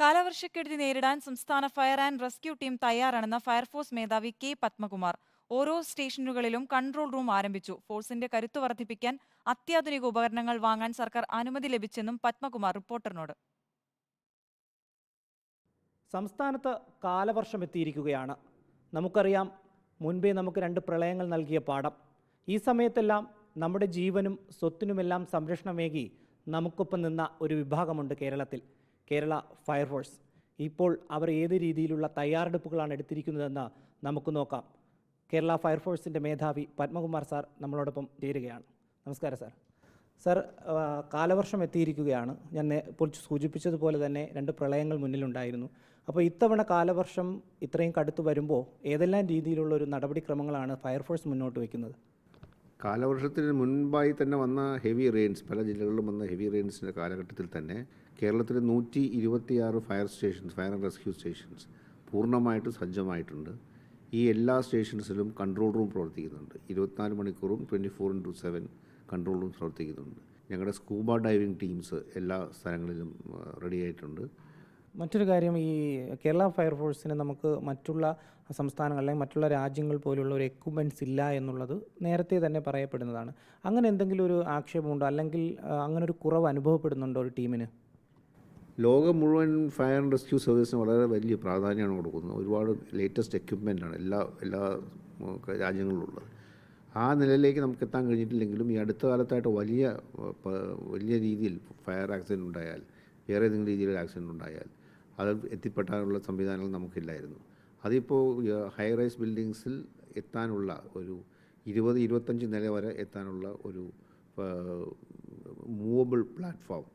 കാലവർഷക്കെടുതി നേരിടാൻ സംസ്ഥാന fire and rescue team തയ്യാറാണെന്ന് ഫയർഫോഴ്സ് മേധാവി കെ പത്മകുമാർ. ഓരോ സ്റ്റേഷനുകളിലും കൺട്രോൾ റൂം ആരംഭിച്ചു. ഫോഴ്സിന്റെ കരുത്ത് വർദ്ധിപ്പിക്കാൻ അത്യാധുനിക ഉപകരണങ്ങൾ വാങ്ങാൻ സർക്കാർ അനുമതി ലഭിച്ചെന്നും പത്മകുമാർ റിപ്പോർട്ടറിനോട്. സംസ്ഥാനത്ത് കാലവർഷം എത്തിയിരിക്കുകയാണ് നമുക്കറിയാം മുൻപേ നമുക്ക് രണ്ട് പ്രളയങ്ങൾ നൽകിയ പാഠം. ഈ സമയത്തെല്ലാം നമ്മുടെ ജീവനും സ്വത്തിനുമെല്ലാം സംരക്ഷണമേകി നമുക്കൊപ്പം നിന്ന ഒരു വിഭാഗമുണ്ട് കേരളത്തിൽ. Kerala fire force. ഇപ്പോൾ അവർ ഏത് രീതിയിലുള്ള തയ്യാറെടുപ്പുകളാണ് എടുത്തിരിക്കുന്നതെന്ന് നമുക്ക് നോക്കാം. കേരള ഫയർഫോഴ്സിന്റെ മേധാവി പത്മകുമാർ സാർ നമ്മളോടൊപ്പം ചേരുകയാണ്. നമസ്കാരം സാർ. സർ കാലവർഷം എത്തിയിരിക്കുകയാണ്. ഞാൻ ഇപ്പോൾ സൂചിപ്പിച്ചതുപോലെ തന്നെ രണ്ട് പ്രളയങ്ങൾ മുന്നിലുണ്ടായിരുന്നു. അപ്പോൾ ഇത്തവണ കാലവർഷം ഇത്രയും കടുത്തു വരുമ്പോൾ ഏതെല്ലാം രീതിയിലുള്ള ഒരു നടപടിക്രമങ്ങളാണ് ഫയർഫോഴ്സ് മുന്നോട്ട് വയ്ക്കുന്നത്? കാലവർഷത്തിന് മുൻപായി തന്നെ വന്ന ഹെവി റെയിൻസ് പല ജില്ലകളിലും വന്ന ഹെവി റെയിൻസിന്റെ കാലഘട്ടത്തിൽ തന്നെ കേരളത്തിലെ നൂറ്റി ഇരുപത്തിയാറ് fire stations fire and rescue stations പൂർണമായിട്ട് സജ്ജമായിട്ടുണ്ട്. ഈ എല്ലാ സ്റ്റേഷൻസിലും കൺട്രോൾ റൂം പ്രവർത്തിക്കുന്നുണ്ട്. ഇരുപത്തിനാല് മണിക്കൂറും twenty four into seven control room പ്രവർത്തിക്കുന്നുണ്ട്. ഞങ്ങളുടെ സ്കൂബ ഡൈവിംഗ് ടീംസ് എല്ലാ സ്ഥലങ്ങളിലും റെഡി ആയിട്ടുണ്ട്. മറ്റൊരു കാര്യം ഈ കേരള ഫയർഫോഴ്സിന് നമുക്ക് മറ്റുള്ള സംസ്ഥാനങ്ങൾ അല്ലെങ്കിൽ മറ്റുള്ള രാജ്യങ്ങൾ പോലുള്ള ഒരു എക്യുപ്മെന്റ്സ് ഇല്ല എന്നുള്ളത് നേരത്തെ തന്നെ പറയപ്പെടുന്നതാണ്. അങ്ങനെ എന്തെങ്കിലും ഒരു ആക്ഷേപമുണ്ടോ? അല്ലെങ്കിൽ അങ്ങനെ ഒരു കുറവ് അനുഭവപ്പെടുന്നുണ്ടോ ഒരു ടീമിന്? ലോകം മുഴുവൻ ഫയർ ആൻഡ് റെസ്ക്യൂ സർവീസിന് വളരെ വലിയ പ്രാധാന്യമാണ് കൊടുക്കുന്നത്. ഒരുപാട് ലേറ്റസ്റ്റ് എക്യുപ്മെന്റാണ് എല്ലാ എല്ലാ രാജ്യങ്ങളിലുള്ളത് ആ നിലയിലേക്ക് നമുക്ക് എത്താൻ കഴിഞ്ഞിട്ടില്ലെങ്കിലും ഈ അടുത്ത കാലത്തായിട്ട് വലിയ വലിയ രീതിയിൽ ഫയർ ആക്സിഡന്റ് ഉണ്ടായാൽ വേറെ ഏതെങ്കിലും രീതിയിലൊരു ആക്സിഡന്റ് ഉണ്ടായാൽ അത് എത്തിപ്പെട്ടാനുള്ള സംവിധാനങ്ങൾ നമുക്കില്ലായിരുന്നു. അതിപ്പോൾ ഹൈ റൈസ് ബിൽഡിങ്സിൽ എത്താനുള്ള ഒരു ഇരുപത് ഇരുപത്തഞ്ച് നില വരെ എത്താനുള്ള ഒരു മൂവബിൾ പ്ലാറ്റ്ഫോം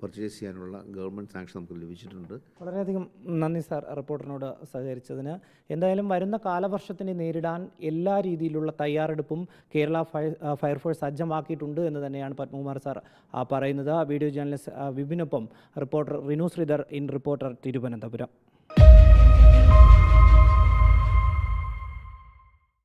പർച്ചേസ് ചെയ്യാനുള്ള ഗവൺമെന്റ് സാങ്ഷൻ നമുക്ക് ലഭിച്ചിട്ടുണ്ട്. വളരെയധികം നന്ദി സാർ റിപ്പോർട്ടറിനോട് സഹകരിച്ചതിന്. എന്തായാലും വരുന്ന കാലവർഷത്തിനെ നേരിടാൻ എല്ലാ രീതിയിലുള്ള തയ്യാറെടുപ്പും കേരള ഫയർ ഫയർഫോഴ്സ് സജ്ജമാക്കിയിട്ടുണ്ട് എന്ന് തന്നെയാണ് പത്മകുമാർ സാർ പറയുന്നത്. Video journalist വിപിനൊപ്പം reporter Rinu Sreedhar in Reporter Thiruvananthapuram.